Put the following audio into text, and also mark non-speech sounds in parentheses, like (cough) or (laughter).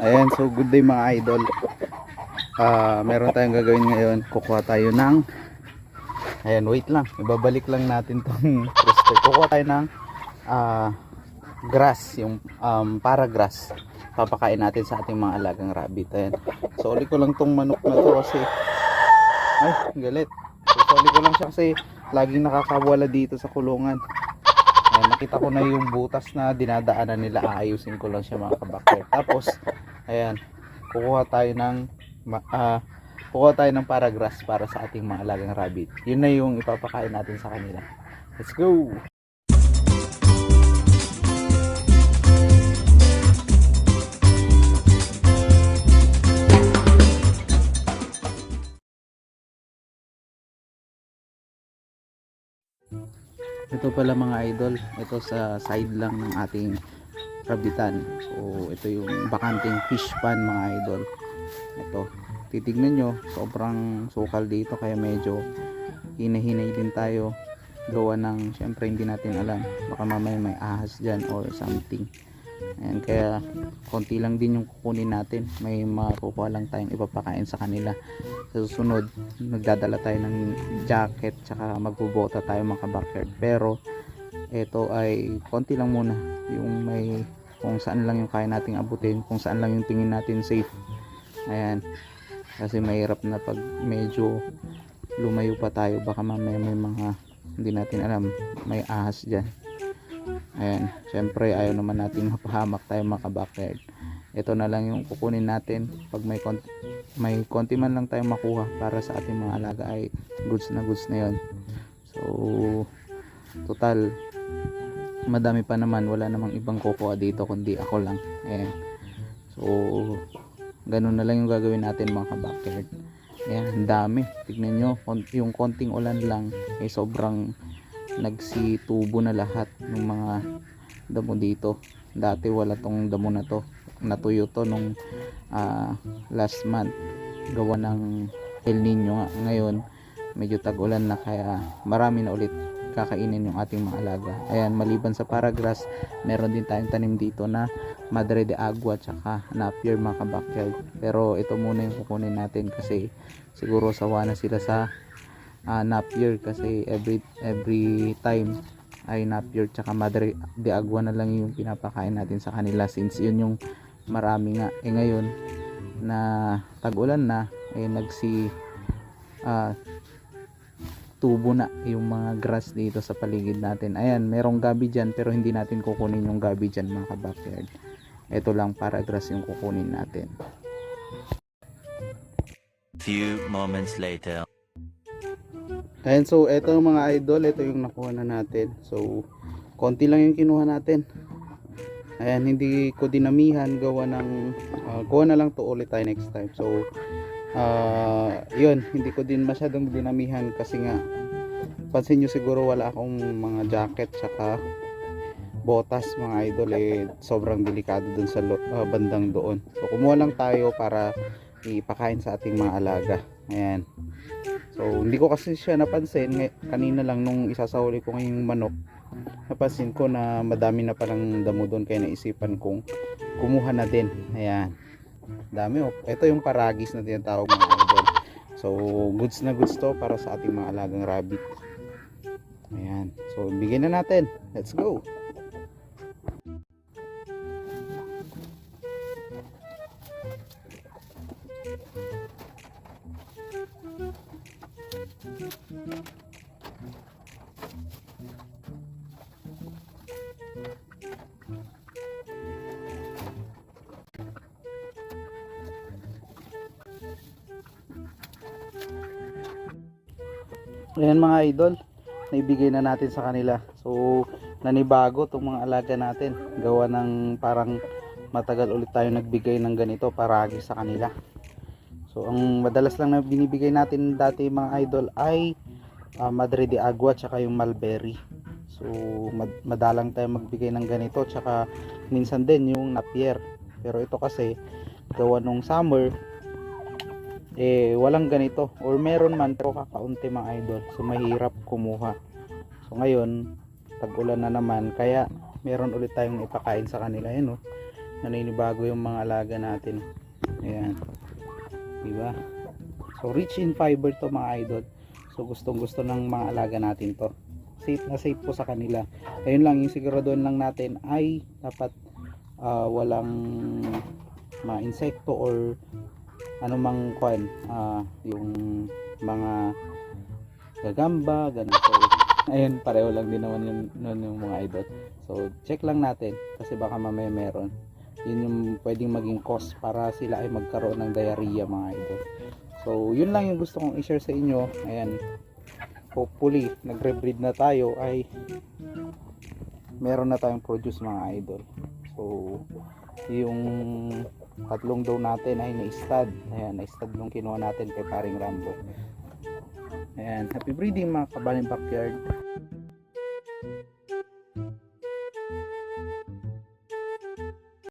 Ayan, so good day mga idol. Ah, meron tayong gagawin ngayon. Kukuha tayo ng Ayan, wait lang. Ibabalik lang natin tong (laughs) crystal. Kukuha tayo ng ah, grass, yung um, para grass. Papakain natin sa ating mga alagang rabbit. Ayan. So, uli ko lang tong manok na to kasi ay, galit. So, soli ko lang siya kasi laging nakakawala dito sa kulungan. Ayan, nakita ko na yung butas na dinadaanan nila. Aayusin ko lang siya mga kabakter. Tapos, ayan, kukuha tayo ng ah, kukuha tayo ng paragrass para sa ating mga alagang rabbit. Yun na yung ipapakain natin sa kanila. Let's go! Ito pala mga idol, ito sa side lang ng ating rabitan. So ito yung bakanting fish pan mga idol. Ito, titignan nyo, sobrang sukal dito kaya medyo hinahinay din tayo gawa ng syempre hindi natin alam baka mamaya may ahas dyan or something Ayan, kaya konti lang din yung kukunin natin. May makukuha lang tayong ipapakain sa kanila. Sa susunod nagdadala tayo ng jacket tsaka magbubota tayo mga backyard pero ito ay konti lang muna. Yung may kung saan lang yung kaya nating abutin kung saan lang yung tingin natin safe. Ayan. Kasi mahirap na pag medyo lumayo pa tayo. Baka mamaya may mga hindi natin alam may ahas dyan ayan syempre ayaw naman natin (laughs) mapahamak tayo mga backyard ito na lang yung kukunin natin. Pag may konti, may konti man lang tayo makuha para sa ating mga alaga ay goods na goods na yon so total madami pa naman. Wala namang ibang kukuha dito kundi ako lang. Ayan. So ganun na lang yung gagawin natin mga backyard ayan dami. Tignan nyo yung konting ulan lang ay sobrang nagsitubo na lahat ng mga damo dito. Dati wala tong damo na to. Natuyo to nung ah, last month. Gawa ng El Nino nga. Ngayon medyo tag-ulan na kaya marami na ulit kakainin yung ating mga alaga. Ayan maliban sa paragrass meron din tayong tanim dito na Madre de Agua tsaka Napier mga kabakyard pero ito muna yung kukunin natin kasi siguro sawa na sila sa ah, Napier kasi every every time ay Napier tsaka Madre de Agua na lang yung pinapakain natin sa kanila since yun yung marami nga. Eh ngayon na tag-ulan na eh nagsi ah, tubo na yung mga grass dito sa paligid natin. Ayan merong gabi dyan pero hindi natin kukunin yung gabi dyan mga kabakyard ito lang para grass yung kukunin natin. Few moments later. Ayan, so ito mga idol, ito yung nakuha na natin. So, konti lang yung kinuha natin. Ayan, hindi ko dinamihan gawa ng ah, kuha na lang to ulit tayo next time. So, ah, yun, hindi ko din masyadong dinamihan kasi nga pansin nyo siguro wala akong mga jacket saka botas mga idol eh sobrang delikado dun sa ah, bandang doon. So, kumuha lang tayo para ipakain sa ating mga alaga. Ayan. So, hindi ko kasi siya napansin. Ngay- Kanina lang nung isasahuli ko ngayong manok, napansin ko na madami na palang damo doon kaya naisipan kong kumuha na din. Ayan. Dami oh. Ito yung paragis na tinatawag mga idol. So, goods na goods to para sa ating mga alagang rabbit. Ayan. So, bigyan na natin. Let's go. Ayan mga idol, naibigay na natin sa kanila. So, nanibago itong mga alaga natin. Gawa ng parang matagal ulit tayo nagbigay ng ganito paragi sa kanila. So, ang madalas lang na binibigay natin dati mga idol ay ah, Madre de Agua tsaka yung Mulberry. So, mad- madalang tayo magbigay ng ganito tsaka minsan din yung Napier. Pero ito kasi gawa nung summer eh walang ganito or meron man pero kakaunti mga idol so mahirap kumuha so ngayon tag-ulan na naman kaya meron ulit tayong ipakain sa kanila yun oh. naninibago yung mga alaga natin ayan diba? So rich in fiber to mga idol. So gustong gusto ng mga alaga natin to. Safe na safe po sa kanila. Ayun lang yung siguraduhan lang natin ay dapat ah, walang mga insekto or anumang kwan ah, yung mga gagamba ganun so (laughs) ayun pareho lang din naman yun, yun yung mga idol. So check lang natin kasi baka mamaya meron yun yung pwedeng maging cause para sila ay magkaroon ng diarrhea mga idol. So yun lang yung gusto kong i-share sa inyo. Ayan. Hopefully nagre-breed na tayo. Ay meron na tayong produce mga idol. So yung tatlong daw natin ay na-stud. Ayan na-stud yung kinuha natin kay paring Rambo ayan. Happy breeding mga kabaling backyard